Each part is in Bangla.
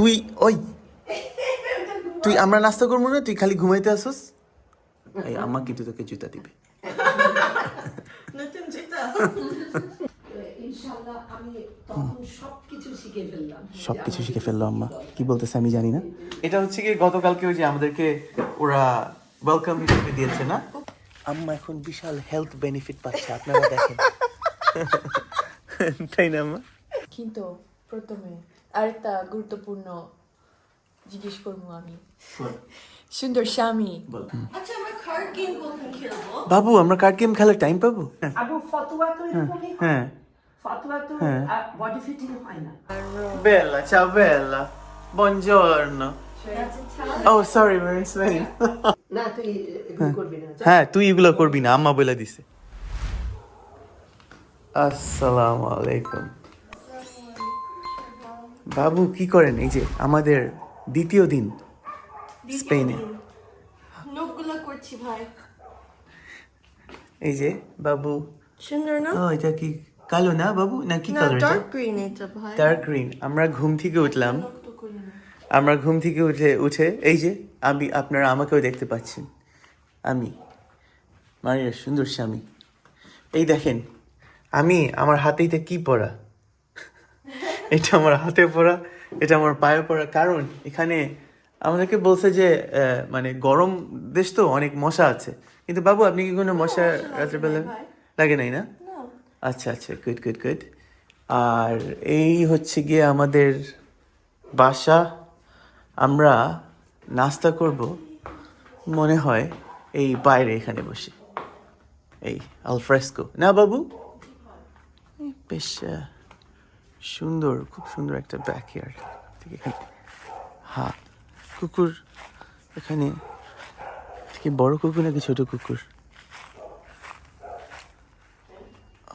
তুই ওই। তুই আমরা নাস্তা করব না তুই খালি ঘুমাইতে আসোস। এই আম্মা কিন্তু তোকে জুতা দিবে। নতুন জুতা। ইনশাআল্লাহ আমি তখন সবকিছু শিখে সব কিছু শিখে ফেলল আম্মা। কি বলতেছে আমি জানি না। এটা হচ্ছে কি গতকালকে ওই যে আমাদেরকে ওরা ওয়েলকাম হিসেবে দিয়েছে না? আম্মা এখন বিশাল হেলথ বেনিফিট পাচ্ছে আপনারা দেখেন। তাই না আম্মা? কিন্তু প্রথমে আরেকটা গুরুত্বপূর্ণ জিজ্ঞেস করব আমি। সুন্দর স্বামী। আচ্ছা আমরা কার্ড গেম কখন খেলব? বাবু আমরা কার্ড গেম খেলার টাইম পাবো? আবু ফতোয়া তো এরকমই হয়। হ্যাঁ। ফতোয়া তো হ্যাঁ। বডি ফিটিং হয় না। Bella, ciao Bella. Buongiorno. Oh, sorry, we're in না তুই এগুলো করবি না। হ্যাঁ তুই এগুলো করবি না আম্মা বলে দিছে। আসসালামু আলাইকুম। বাবু কি করেন? এই যে আমাদের দ্বিতীয় দিন স্পেনে। করছি ভাই। এই যে বাবু। সুন্দর না? ও এটা কি কালো না বাবু? না কি কালার এটা? ডার্ক গ্রিন এটা ভাই। ডার্ক গ্রিন আমরা ঘুম থেকে উঠলাম। আমরা ঘুম থেকে উঠে উঠে এই যে আমি আপনারা আমাকেও দেখতে পাচ্ছেন। আমি মারিয়ার সুন্দর স্বামী। এই দেখেন আমি আমার হাতে এটা কি পরা? এটা আমার হাতে পড়া এটা আমার পায়ে পড়া। কারণ এখানে আমাদেরকে বলছে যে মানে গরম দেশ তো অনেক মশা আছে। কিন্তু বাবু আপনি কি কোনো মশা রাত্রেবেলা লাগে নাই না? আচ্ছা আচ্ছা গুড গুড গুড আর এই হচ্ছে গিয়ে আমাদের বাসা। আমরা নাস্তা করব মনে হয় এই বাইরে এখানে বসে। এই আলফ্রেস্কো। না বাবু? বেশ সুন্দর খুব সুন্দর একটা ব্যাকয়ার্ড ঠিক এখানে হ্যাঁ কুকুর এখানে কি বড় কুকুর নাকি ছোট কুকুর?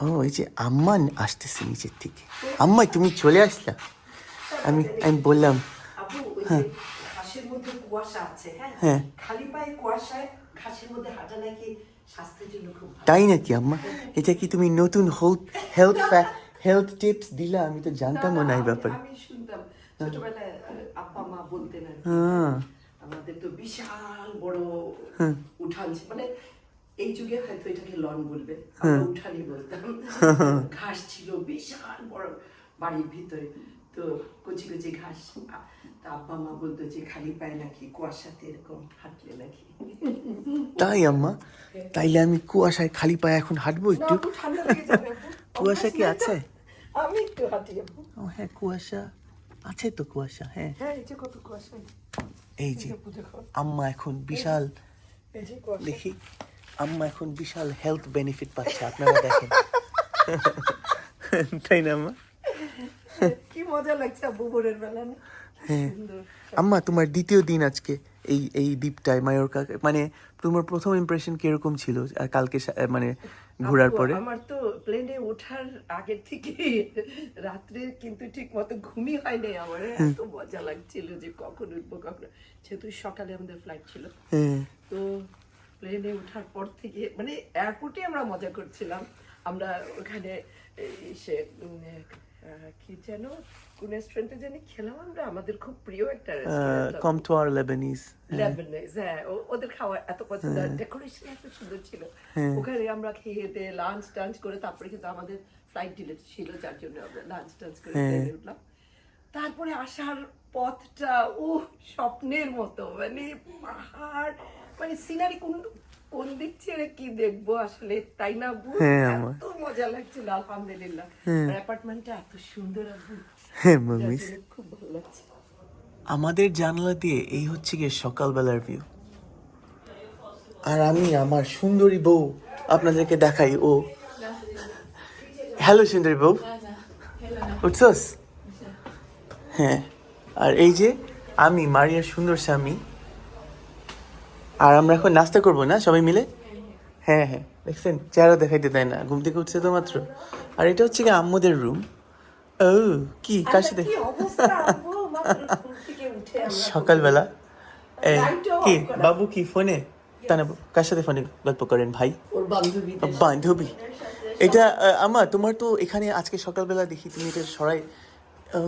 ও এই যে আম্মা আসতেছে নিচের থেকে আম্মা তুমি চলে আসলা? আমি আমি বললাম হ্যাঁ। হ্যাঁ। ভালো? তাই নাকি আম্মা? এটা কি তুমি নতুন হেলথ হেলথ হেলথ টিপস দিলা আমি তো জানতামও না এই ব্যাপারে। আমি শুনতাম। ছোটবেলায় আহ, আব্বা মা বলতেন আর হ্যাঁ। আমাদের তো বিশাল বড় উঠান ছিল। মানে এই যুগে হয়তো এটাকে লন বলবে। আমরা উঠানই বলতাম। ঘাস ছিল বিশাল বড় বাড়ির ভিতরে। তো কচি কচি ঘাস। তা আব্বা মা বলতো যে খালি পায়ে নাকি কুয়াশাতে এরকম হাঁটলে নাকি? তাই আম্মা? তাইলে আমি কুয়াশায় খালি পায়ে এখন হাঁটবো একটু? আপু আপু। কুয়াশা কি আছে? আমি একটু হাঁটি ও হ্যাঁ কুয়াশা। আছে তো কুয়াশা হ্যাঁ। হ্যাঁ এই যে কত কুয়াশা। এই যে আম্মা এখন বিশাল দেখি আম্মা এখন বিশাল হেলথ বেনিফিট পাচ্ছে আপনারা দেখেন। তাই না আম্মা? কি মজা লাগছে আব্বু ভোরের বেলা না? হ্যাঁ। আম্মা তোমার দ্বিতীয় দিন আজকে এই এই দ্বীপটায় মায়োরকা মানে তোমার প্রথম ইমপ্রেশন কীরকম ছিল? আর কালকে মানে ঘোরার পরে? আমার তো প্লেনে ওঠার আগের থেকে রাত্রে কিন্তু ঠিক মতো ঘুমই হয় নাই আমার। এত মজা লাগছিল যে কখন উঠবো কখন যেহেতু সকালে আমাদের ফ্লাইট ছিল। হ্যাঁ। তো প্লেনে ওঠার পর থেকে মানে এয়ারপোর্টে আমরা মজা করছিলাম। আমরা ওখানে সে কি যেন কোন রেস্টুরেন্টে জানি খেলাম আমরা। আমাদের খুব প্রিয় একটা রেস্টুরেন্ট কম টু আর লেবানিজ লেবানিজ হ্যাঁ। ওদের খাওয়া এত পছন্দ। ডেকোরেশন এত সুন্দর ছিল। ওখানে আমরা খেয়ে দিয়ে লাঞ্চ টাঞ্চ করে তারপরে কিন্তু আমাদের ফ্লাইট ডিলে ছিল যার জন্য আমরা লাঞ্চ টাঞ্চ করে প্লেনে উঠলাম। তারপরে আসার পথটা ও স্বপ্নের মতো। মানে পাহাড় মানে সিনারি কোন কোন দিক ছেড়ে কি দেখব আসলে? তাই না আব্বু? হ্যাঁ। এত মজা লাগছিল আলহামদুলিল্লাহ। অ্যাপার্টমেন্টটা এত সুন্দর আব্বু হ্যাঁ জন্য খুব ভালো লাগছে। আমাদের জানলা দিয়ে এই হচ্ছে গিয়ে সকালবেলার ভিউ আর আমি আমার সুন্দরী বউ আপনাদেরকে দেখাই ও। হ্যালো সুন্দরী বউ। উঠছস? হ্যাঁ। আর এই যে আমি মারিয়ার সুন্দর স্বামী। আর আমরা এখন নাস্তা করব না সবাই মিলে? হ্যাঁ হ্যাঁ। দেখছেন চেহারা দেখাইতে দেয় না ঘুম থেকে উঠছে তো মাত্র। আর এটা হচ্ছে কি আম্মুদের রুম ও কি কার সাথে? কি অবস্থা আব্বু মাত্র ঘুম থেকে উঠে আমরা সকালবেলা। এই কি বাবু কি ফোনে? তা না কার সাথে ফোনে গল্প করেন ভাই? বান্ধবী। এটা আমা তোমার তো এখানে আজকে সকালবেলা দেখি তুমি এটা সরাই ও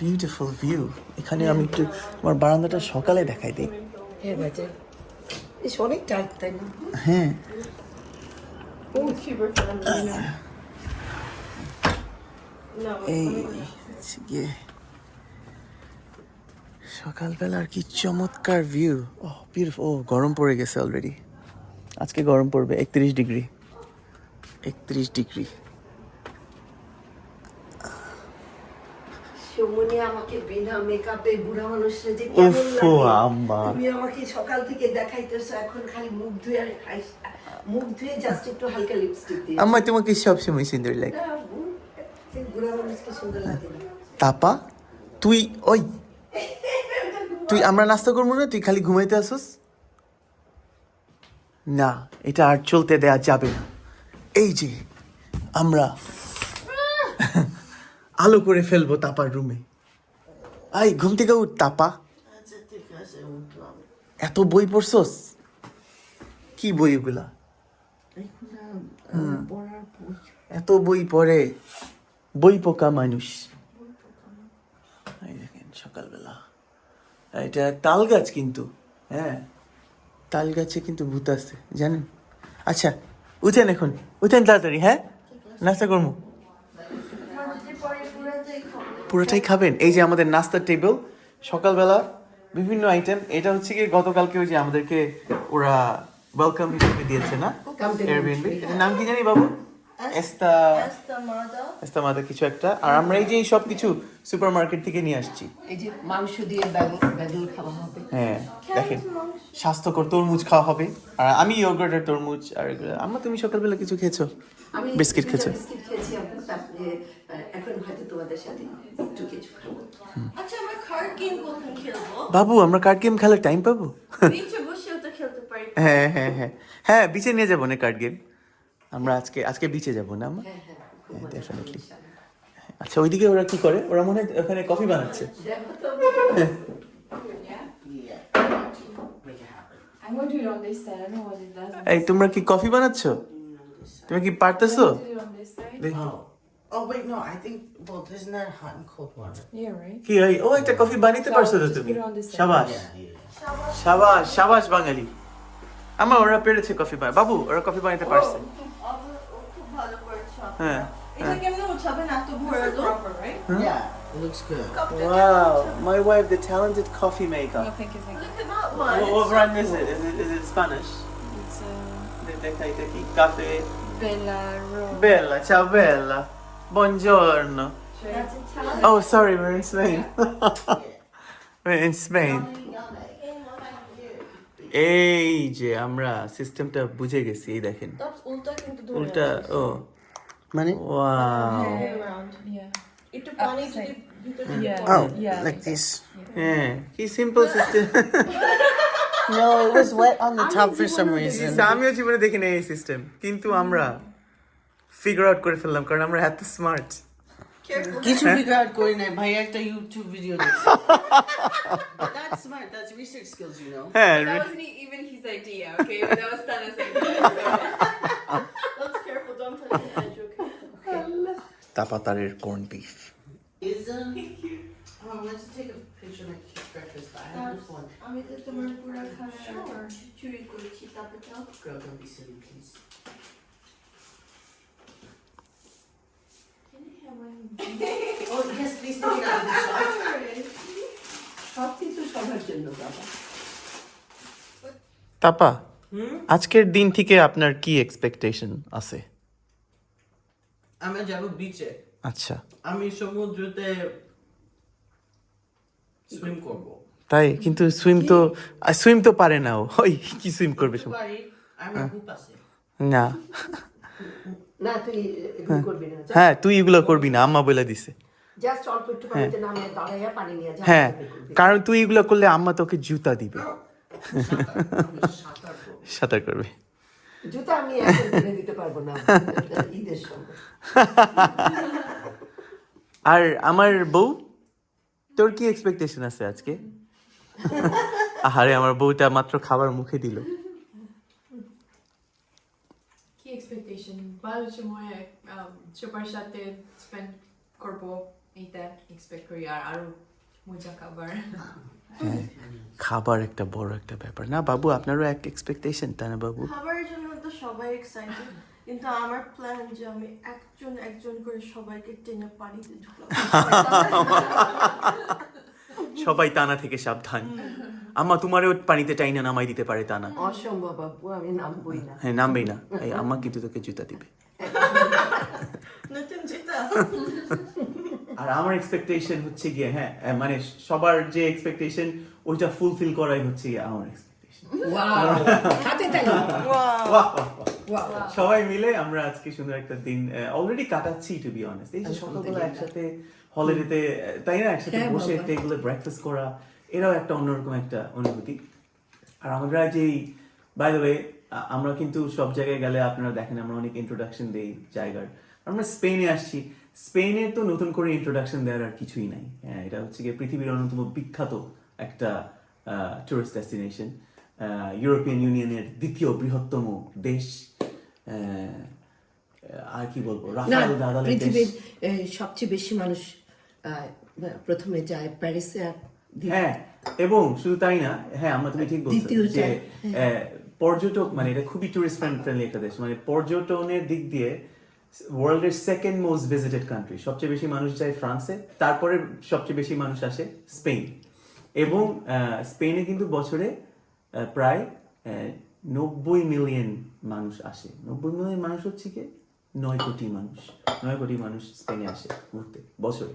বিউটিফুল ভিউ এখানে আমি একটু আমার বারান্দাটা সকালে দেখাই দিই। হ্যাঁ ইস অনেক টাইট তাই না? হ্যাঁ। এই গিয়ে সকালবেলার কি চমৎকার ভিউ ও বিউটিফুল ও গরম পড়ে গেছে অলরেডি আজকে গরম পড়বে একত্রিশ ডিগ্রি। একত্রিশ ডিগ্রি। সুমনি আমাকে বিনা মেকআপে বুড়া মানুষরা যে কেমন লাগে? তুমি আমাকে সকাল থেকে দেখাইতেছো এখন খালি মুখ ধুয়ে মুখ ধুয়ে জাস্ট একটু হালকা লিপস্টিক দিয়ে আম্মা তোমাকে সবসময় সুন্দর লাগে? না, বু- যে বুড়া মানুষকে সুন্দর লাগে তাপা তুই ওই। তুই আমরা নাস্তা করব না তুই খালি ঘুমাইতে আসোস? না এটা আর চলতে দেয়া যাবে না। এই যে আমরা আলো করে ফেলব তাপার রুমে। আই ঘুম থেকে উঠ তাপা। এত বই পড়ছস? কি বই এগুলা? হ্যাঁ। এত বই পড়ে। বই পোকা মানুষ। এই দেখেন সকালবেলা। এটা তাল গাছ কিন্তু হ্যাঁ। তাল গাছে কিন্তু ভূত আছে জানেন? আচ্ছা উঠেন এখন। উঠেন তাড়াতাড়ি হ্যাঁ? নাস্তা করব। পুরোটাই খাবেন। এই যে আমাদের নাস্তার টেবিল সকালবেলা বিভিন্ন আইটেম এটা হচ্ছে কি গতকালকে ওই যে আমাদেরকে ওরা ওয়েলকাম হিসেবে দিয়েছে না? নাম কি জানি বাবু? এস্তা Mada. কিছু একটা। আর আমরা এই যে এই সব কিছু সুপার মার্কেট থেকে নিয়ে আসছি। এই যে মাংস দিয়ে ব্যাগল ব্যাগল খাওয়া হবে। হ্যাঁ দেখেন স্বাস্থ্যকর তরমুজ খাওয়া হবে। আর আমি ইয়োগার্টের তরমুজ আর এগুলো আম্মা তুমি সকালবেলা কিছু খেয়েছো? বিস্কিট খেয়েছো? বিস্কিট খেয়েছি আমরা তারপরে এখন হয়তো তোমাদের সাথে একটু কিছু খাব। আচ্ছা আমরা কার্ড গেম কখন খেলব? বাবু আমরা কার্ড গেম খেলার টাইম পাবো? নিচে বসেও তো খেলতে পারি। হ্যাঁ হ্যাঁ হ্যাঁ। হ্যাঁ বিচে নিয়ে যাব না কার্ড গেম আমরা আজকে আজকে বিচে যাব না আমরা? হ্যাঁ হ্যাঁ হ্যাঁ ডেফিনেটলি আচ্ছা ওইদিকে ওরা কি করে? ওরা মনে হয় ওখানে কফি বানাচ্ছে. এই তোমরা কি কফি বানাচ্ছ? তুমি কি পারতেছো. দেখি। Oh. Oh wait, no. I think well, isn't that hot and cold water? Yeah, right. কি ওই ও একটা কফি বানাইতে পারছো তো তুমি Just put it on this side. সাবাস Yeah, yeah. সাবাস সাবাস বাঙালি আমার ওরা পেরেছে কফি বানায় বাবু ওরা কফি বানাইতে পারছে খুব ভালো করেছো হ্যাঁ এটা কেমনে উঠাবে না তো ভরে It's দাও proper, right? Yeah, it looks good. Wow, my wife, the talented coffee maker. Oh, thank you, thank you. Look at that What, one. what brand is it? Is it, is it Spanish? It's uh, De, de, de, de, de, cafe. Bella Rose. Bella, ciao Bella. Buongiorno. That's Italian. Oh, sorry, we're in Spain. we're in Spain. এই যে আমরা সিস্টেমটা বুঝে গেছি এই দেখেন That's উল্টা কিন্তু ধরে উল্টা ও Money? Wow around. Yeah. একটু পানি যদি ভিতরে Yeah. Oh, yeah. like this. হ্যাঁ কি simple system No, it was wet on the top for some reason. আমিও জীবনে দেখিনি এই সিস্টেম কিন্তু আমরা ফিগার আউট করে ফেললাম কারণ আমরা এত স্মার্ট কিছু figure out করি নাই ভাই একটা ইউটিউব ভিডিও দেখছি That's smart. That's research skills, you know. হ্যাঁ e- Tana's. Careful, don't touch the edge, okay? তাপাতারের corn beef Is um, oh, I wanted to take a picture of my breakfast, but I have this one. আমি তো তোমার পুরো খাবার চুরি করেছি তারপর যাও Girl, don't be silly, please. Oh yes, please take it out of the shot. সব কিছু সবার জন্য বাবা তাপা আজকের দিন থেকে আপনার কি এক্সপেকটেশন আছে? আমরা যাব বিচে আচ্ছা। আমি সমুদ্রতে সুইম করব। তাই? কিন্তু সুইম তো সুইম তো পারে না ও। ওই কি সুইম করবে সব? আছে। না। না তুই করবি না। হ্যাঁ তুই এগুলো করবি না আম্মা বলে দিছে। জাস্ট অল্প একটু পানিতে নামিয়ে দাঁড়াইয়া পানি নিয়ে যা হ্যাঁ কারণ তুই এগুলো করলে আম্মা তোকে জুতা দিবে। সাঁতার করবে। জুতা আমি কিনে দিতে পারব না ঈদের সময়। আর আমার বউ তোর কি এক্সপেকটেশন আছে আজকে? আহারে আমার বউটা মাত্র খাবার মুখে দিল। Key expectation. Balo siya mo eh, um, super shate spend korbo এইটা এক্সপেক্ট করি আর আরও মজা খাবার। হ্যাঁ খাবার একটা বড় একটা ব্যাপার। না বাবু আপনারও এক এক্সপেকটেশন তাই না বাবু? খাবারের জন্য তো সবাই এক্সাইটেড কিন্তু আমার প্ল্যান যে আমি একজন একজন করে সবাইকে টেনে পানিতে ঢুকলাম সবাই টানা থেকে সাবধান। আম্মা তোমারও পানিতে টাইনা নামাই দিতে পারে টানা। অসম্ভব আপু আমি নামবই না। হ্যাঁ নামবেই না। এই আম্মা কিন্তু তোকে জুতা দিবে। নতুন যেটা আর আমার এক্সপেকটেশন হচ্ছে গিয়ে হ্যাঁ মানে সবার যে এক্সপেকটেশন ওইটা ফুলফিল করাই হচ্ছে গিয়ে আমার সবাই মিলে আমরা আজকে সুন্দর একটা দিন অলরেডি কাটাচ্ছি টু বি অনেস্ট এই যে সকালবেলা একসাথে হলিডেতে তাই না? একসাথে হ্যাঁ, বসে। টেবিলে ব্রেকফাস্ট করা এটাও একটা অন্যরকম একটা অনুভূতি। আর আমরা যেই বাই দ্য ওয়ে আমরা কিন্তু সব জায়গায় গেলে আপনারা দেখেন আমরা অনেক ইন্ট্রোডাকশন দেই জায়গার। আমরা স্পেনে আসছি স্পেনের তো নতুন করে ইন্ট্রোডাকশন দেওয়ার আর কিছুই নাই। হ্যাঁ এটা হচ্ছে গিয়ে পৃথিবীর অন্যতম বিখ্যাত একটা টুরিস্ট ডেস্টিনেশন ইউরোপিয়ান ইউনিয়নের দ্বিতীয় বৃহত্তম দেশ। আর কি বলব? রাফায়েল নাদালের পৃথিবীর সবচেয়ে বেশি মানুষ প্রথমে যায় প্যারিসে হ্যাঁ এবং শুধু তাই না হ্যাঁ আমরা তুমি ঠিক বলছো যে আহ, পর্যটক মানে এটা খুবই টুরিস্ট ফ্রেন্ডলি একটা দেশ। মানে পর্যটনের দিক দিয়ে ওয়ার্ল্ডের সেকেন্ড মোস্ট ভিজিটেড কান্ট্রি সবচেয়ে বেশি মানুষ যায় ফ্রান্সে, তারপরে সবচেয়ে বেশি মানুষ আসে স্পেন। এবং স্পেনে কিন্তু বছরে প্রায় নব্বই মিলিয়ন মানুষ আসে। নব্বই মিলিয়ন মানুষ হচ্ছে কি? নয় কোটি মানুষ। নয় কোটি মানুষ স্পেনে আসে ঘুরতে, বছরে।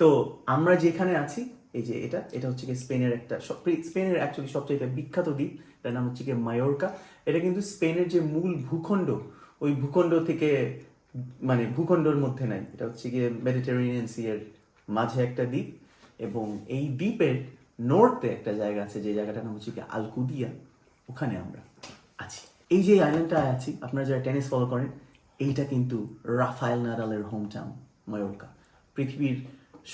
তো আমরা যেখানে আছি, এই যে এটা এটা হচ্ছে কি স্পেনের একটা স্পেনের অ্যাকচুয়ালি সবচেয়ে বিখ্যাত দ্বীপ, এটার নাম হচ্ছে কি মায়োরকা। এটা কিন্তু স্পেনের যে মূল ভূখণ্ড, ওই ভূখণ্ড থেকে মানে ভূখণ্ডর মধ্যে নাই। এটা হচ্ছে গিয়ে মেডিটেরেনিয়ান সি এর মাঝে একটা দ্বীপ এবং এই দ্বীপের নর্থে একটা জায়গা আছে যে জায়গাটার নাম হচ্ছে কি আলকুদিয়া ওখানে আমরা আছি। এই যে আইল্যান্ডটা আছি আপনারা যারা টেনিস ফলো করেন এইটা কিন্তু রাফায়েল নাদালের হোম টাউন ময়োরকা পৃথিবীর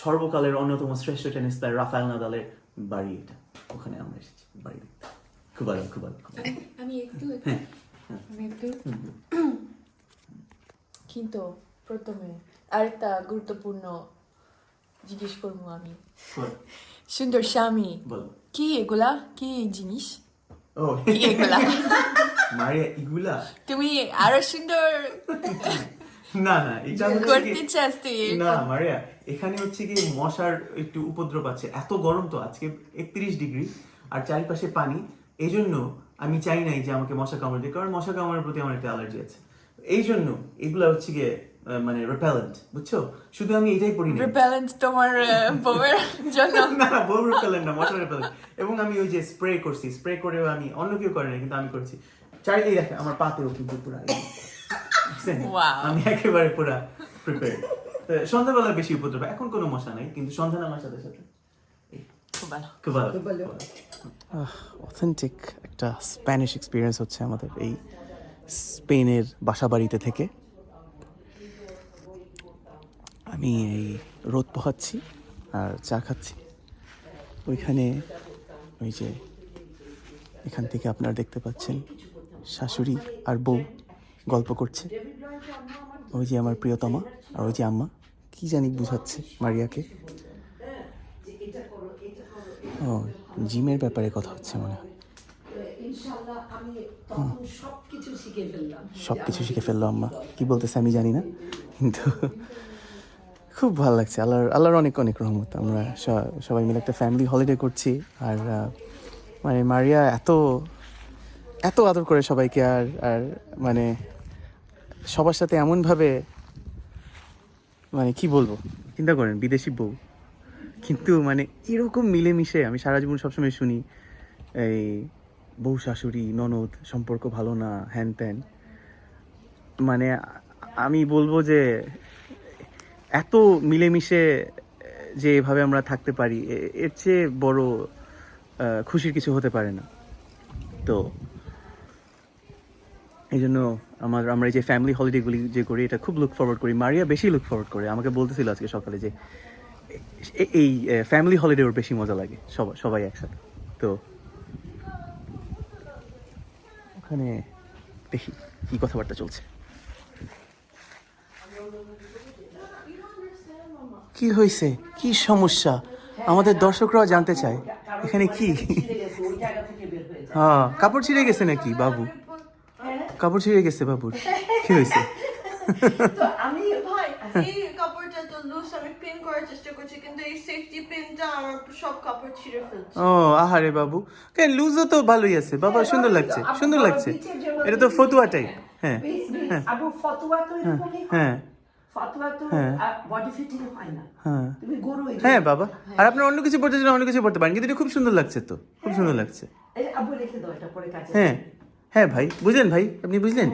সর্বকালের অন্যতম শ্রেষ্ঠ টেনিস প্লেয়ার রাফায়েল নাদালের বাড়ি এটা। ওখানে আমরা এসেছি বাড়ি দেখতে। খুব ভালো খুব ভালো আমি একটু একটু আমি একটু কিন্তু প্রথমে আরেকটা গুরুত্বপূর্ণ জিজ্ঞেস করব আমি। সুন্দর স্বামী। কি এগুলা? কি জিনিস? কি এগুলা? মারিয়া ইগুলা তুমি আরও সুন্দর। না না এটা করতে কি- চাস তুই না মারিয়া এখানে হচ্ছে কি মশার একটু উপদ্রব আছে। এত গরম তো আজকে একত্রিশ ডিগ্রি আর চারিপাশে পানি। এই জন্য আমি চাই নাই যে আমাকে মশা কামড় কারণ মশা কামড়ের প্রতি আমার একটা অ্যালার্জি আছে। এই জন্য এগুলো হচ্ছে গিয়ে মানে রেপেলেন্ট বুঝছ? শুধু আমি এটাই পড়ি না রিপ্যালেন্ট তোমার বউয়ের জন্য? না বউ রেপেলেন্ট না মশা রেপেলেন্ট এবং আমি ওই যে স্প্রে করছি স্প্রে করেও আমি অন্য কেউ করে না কিন্তু আমি করছি। চারিদিকে দেখে আমার পাতেও কিন্তু পুরা? আমি একেবারে পুরা প্রিপেয়ার সন্ধ্যাবেলা বেশি উপদ্রব এখন কোনো মশা নাই কিন্তু সন্ধ্যা নামার সাথে সাথে। খুব ভালো। খুব ভালো। খুব ভালো। অথেন্টিক একটা স্প্যানিশ এক্সপিরিয়েন্স হচ্ছে আমাদের এই স্পেনের বাসা বাড়িতে থেকে আমি এই রোদ পোহাচ্ছি আর চা খাচ্ছি। ওইখানে ওই যে এখান থেকে আপনারা দেখতে পাচ্ছেন শাশুড়ি আর বউ গল্প করছে। ওই যে আমার প্রিয়তমা আর ওই যে আম্মা। কি জানি বুঝাচ্ছে মারিয়াকে। ও, জিমের ব্যাপারে কথা হচ্ছে মনে হয় ইনশাল্লাহ আমি তখন সবকিছু শিখে ফেললাম সব কিছু শিখে ফেলল আম্মা কি বলতেছে আমি জানি না কিন্তু খুব ভালো লাগছে। আল্লাহর আল্লাহর অনেক অনেক রহমত। আমরা সবাই মিলে একটা ফ্যামিলি হলিডে করছি। আর মানে মারিয়া এত এত আদর করে সবাইকে। আর আর মানে সবার সাথে এমনভাবে মানে কি বলব? চিন্তা করেন বিদেশি বউ। কিন্তু মানে এরকম মিলেমিশে আমি সারা জীবন সবসময় শুনি এই বউ, শাশুড়ি, ননদ, সম্পর্ক ভালো না, হ্যান ত্যান। মানে আমি বলব যে, এত মিলেমিশে যে এভাবে আমরা থাকতে পারি এর চেয়ে বড় খুশির কিছু হতে পারে না। তো এই জন্য আমার আমরা যে ফ্যামিলি হলিডেগুলি যে করি, এটা খুব লুক ফরওয়ার্ড করি। মারিয়া বেশি লুক ফরওয়ার্ড করে। আমাকে বলতেছিল আজকে সকালে যে এই ফ্যামিলি হলিডে ওর বেশি মজা লাগে সবাই সবাই একসাথে। তো ওখানে দেখি কি কথাবার্তা চলছে. কি হয়েছে? কি সমস্যা? আমাদের দর্শকরাও জানতে চায়। এখানে কি? হয়ে, কাপড় ছিঁড়ে গেছে নাকি বাবু? কাপড় ছিঁড়ে গেছে বাবুর। কি হয়েছে? আমি ভাই এই কাপড়টা তো লুজ আমি পিন করার চেষ্টা করছি কিন্তু এই সেফটি পিনটা আমার সব কাপড় ছিঁড়ে ফেলছে। ও আহারে বাবু। কেন লুজও তো ভালোই আছে। বাবা সুন্দর লাগছে সুন্দর লাগছে। এটা তো ফতুয়া টাইপ হ্যাঁ আবু ফতুয়া তো এরকমই হ্যাঁ ফতুয়া তো বডি ফিটিং হয় না। হ্যাঁ। হ্যাঁ বাবা। আর আপনার অন্য কিছু পড়তে চাইলে অন্য কিছু পড়তে পারেন কিন্তু এটা খুব সুন্দর লাগছে তো। খুব সুন্দর লাগছে। এই আবু রেখে দাও এটা পরে কাছে হ্যাঁ। হ্যাঁ ভাই বুঝলেন ভাই? আপনি বুঝলেন?